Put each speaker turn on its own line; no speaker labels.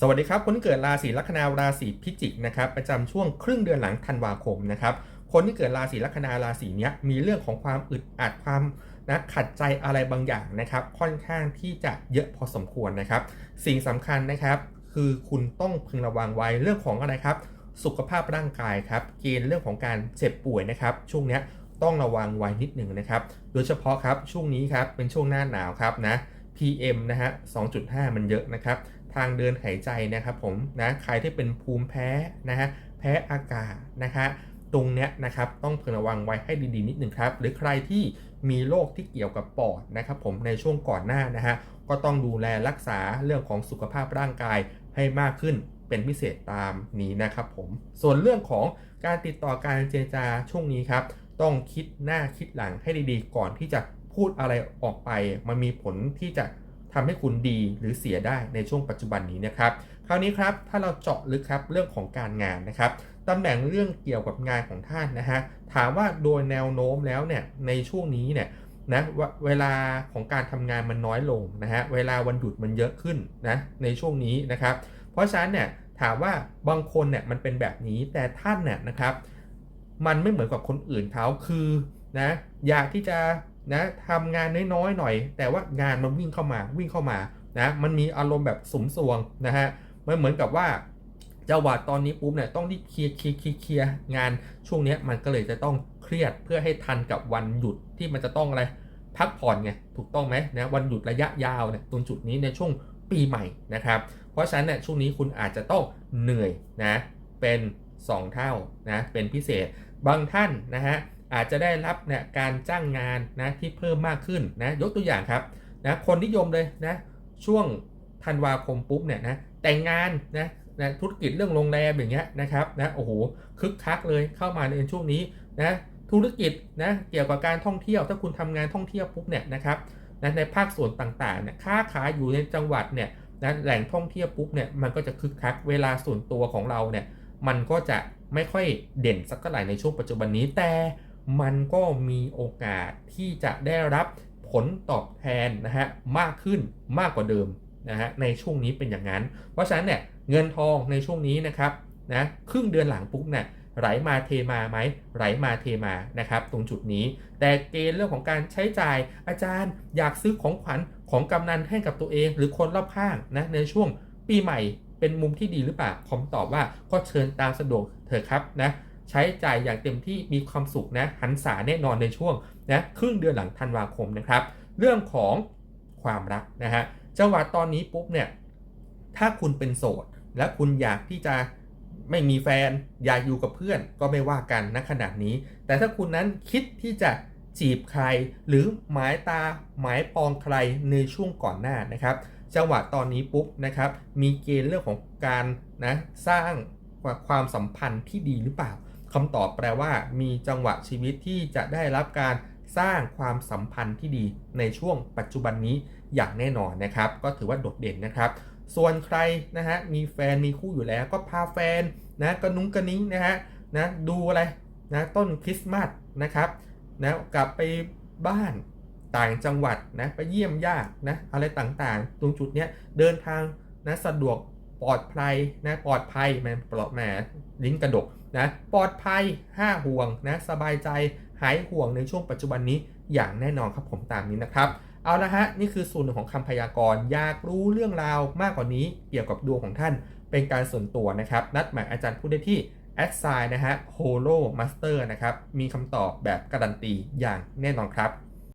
สวัสดีครับ คนที่เกิดราศีลัคนาราศีพิจิกนะครับประจำช่วงครึ่งเดือนหลังธันวาคมนะครับคนที่เกิดราศีลัคนาราศีนี้มีเรื่องของความอึดอัดความนะขัดใจอะไรบางอย่างนะครับ ค่อนข้างที่จะเยอะพอสมควรนะครับ สิ่งสำคัญนะครับคือคุณต้องพึงระวังไว้เรื่องของอะไรครับ สุขภาพร่างกายครับเกณฑ์เรื่องของการเจ็บป่วยนะครับ ช่วงนี้ต้องระวังไว้นิดหนึ่งนะครับ โดยเฉพาะครับช่วงนี้ครับเป็นช่วงหน้าหนาวครับนะ PM นะฮะ 2.5 มันเยอะนะครับ ทางเดินหายใจนะครับผมนะใครที่เป็นภูมิแพ้นะฮะแพ้อากาศนะฮะตรงเนี้ยนะครับต้องพึงระวังไว้ให้ดีๆนิดหนึ่งครับ หรือใครที่มีโรคที่เกี่ยวกับปอดนะครับผมในช่วงก่อนหน้านะฮะก็ต้องดูแลรักษาเรื่องของสุขภาพร่างกายให้มากขึ้นเป็นพิเศษตามนี้นะครับผมส่วนเรื่องของการติดต่อการเจรจาช่วงนี้ครับ ต้องคิดหน้าคิดหลังให้ดีๆ ก่อนที่จะพูดอะไรออกไป มันมีผลที่จะ ทำให้คุณดีหรือเสียได้ในช่วงปัจจุบันนี้นะครับ คราวนี้ครับถ้าเราเจาะลึกครับเรื่องของการงานนะครับตำแหน่งเรื่องเกี่ยวกับงานของท่านนะฮะถามว่าโดยแนวโน้มแล้วเนี่ยในช่วงนี้เนี่ยนะเวลาของการทำงานมันน้อยลงนะฮะเวลาวันหยุดมันเยอะขึ้นนะในช่วงนี้นะครับ เพราะฉะนั้นเนี่ยถามว่าบางคนเนี่ยมันเป็นแบบนี้แต่ท่านเนี่ยนะครับ มันไม่เหมือนกับคนอื่นเขาคือนะอยากที่จะ นะทำงานน้อยๆหน่อย แต่ว่างานมันวิ่งเข้ามาวิ่งเข้ามานะมันมีอารมณ์แบบสมสวงนะฮะมันเหมือนกับว่าจังหวะตอนนี้ปุ๊บเนี่ยต้องรีบเคลียร์เคลียร์เคลียร์งานช่วงเนี้ยมันก็เลยจะต้องเครียดเพื่อให้ทันกับวันหยุดที่มันจะต้องอะไรพักผ่อนไงถูกต้องไหมนะวันหยุดระยะยาวเนี่ยตรงจุดนี้ในช่วงปีใหม่นะครับ เพราะฉะนั้นเนี่ยช่วงนี้คุณอาจจะต้องเหนื่อยนะเป็น 2 เท่านะเป็นพิเศษบางท่านนะฮะ อาจจะได้รับเนี่ยการจ้างงานนะที่เพิ่มมากขึ้นนะยกตัวอย่างครับนะคนนิยมเลยนะช่วงธันวาคมปุ๊บเนี่ยนะแต่งงานนะนะธุรกิจเรื่องโรงแรมอย่างเงี้ยนะครับนะโอ้โหคึกคักเลยเข้ามาในช่วงนี้นะธุรกิจนะเกี่ยวกับการท่องเที่ยวถ้าคุณทำงานท่องเที่ยวปุ๊บเนี่ยนะครับนะในภาคส่วนต่างๆเนี่ยค้าขายอยู่ในจังหวัดเนี่ยนะแหล่งท่องเที่ยวปุ๊บเนี่ยมันก็จะคึกคักเวลาส่วนตัวของเราเนี่ยมันก็จะไม่ค่อยเด่นสักเท่าไหร่ในช่วงปัจจุบันนี้แต่ มันก็มีโอกาสที่จะได้รับผลตอบแทนนะฮะมากขึ้นมากกว่าเดิมนะฮะในช่วงนี้เป็นอย่างนั้น เพราะฉะนั้นเนี่ยเงินทองในช่วงนี้นะครับนะครึ่งเดือนหลังปุ๊บเนี่ยไหลมาเทมาไหมไหลมาเทมานะครับตรงจุดนี้ แต่เกณฑ์เรื่องของการใช้จ่ายอาจารย์อยากซื้อของขวัญของกำนันให้กับตัวเอง หรือคนรอบข้างนะในช่วงปีใหม่เป็นมุมที่ดีหรือเปล่าผมตอบว่าก็เชิญตามสะดวกเถอะครับนะ ใช้จ่ายอย่างเต็มที่มีความสุขนะหันษาแน่นอนในช่วงนะครึ่งเดือนหลังธันวาคมนะครับ เรื่องของความรักนะฮะจังหวะตอนนี้ปุ๊บเนี่ยถ้าคุณเป็นโสด และคุณอยากที่จะไม่มีแฟนอยากอยู่กับเพื่อนก็ไม่ว่ากันณขนาดนี้ แต่ถ้าคุณนั้นคิดที่จะจีบใคร หรือหมายตาหมายปองใครในช่วงก่อนหน้านะครับจังหวะตอนนี้ปุ๊บนะครับมีเกณฑ์เรื่องของการนะสร้างความสัมพันธ์ที่ดีหรือเปล่า คำตอบแปลว่า มีจังหวะชีวิตที่จะได้รับการสร้างความสัมพันธ์ที่ดีในช่วงปัจจุบันนี้อย่างแน่นอนนะครับ ก็ถือว่าโดดเด่นนะครับ ส่วนใครนะฮะมีแฟนมีคู่อยู่แล้วก็พาแฟนนะกระนุ้งกระนิ้งนะฮะนะดูอะไรนะต้นคริสต์มาสนะครับนะกลับไปบ้านต่างจังหวัดนะไปเยี่ยมญาตินะอะไรต่างๆ ตรงจุดเนี้ยเดินทางนะสะดวกปลอดภัยนะปลอดภัยแมนปลอดแหมลิ้นกระดก นะปลอดภัยห้าห่วงนะสบายใจหายห่วงในช่วงปัจจุบันนี้อย่างแน่นอนครับผมตามนี้นะครับ เอาละฮะ นี่คือส่วนหนึ่งของคำพยากรณ์อยากรู้เรื่องราวมากกว่านี้เกี่ยวกับดวงของท่านเป็นการส่วนตัวนะครับ นัดหมายอาจารย์พูดได้ที่แอดไซน์นะฮะโฮโลมาสเตอร์นะครับ มีคำตอบแบบการันตีอย่างแน่นอนครับ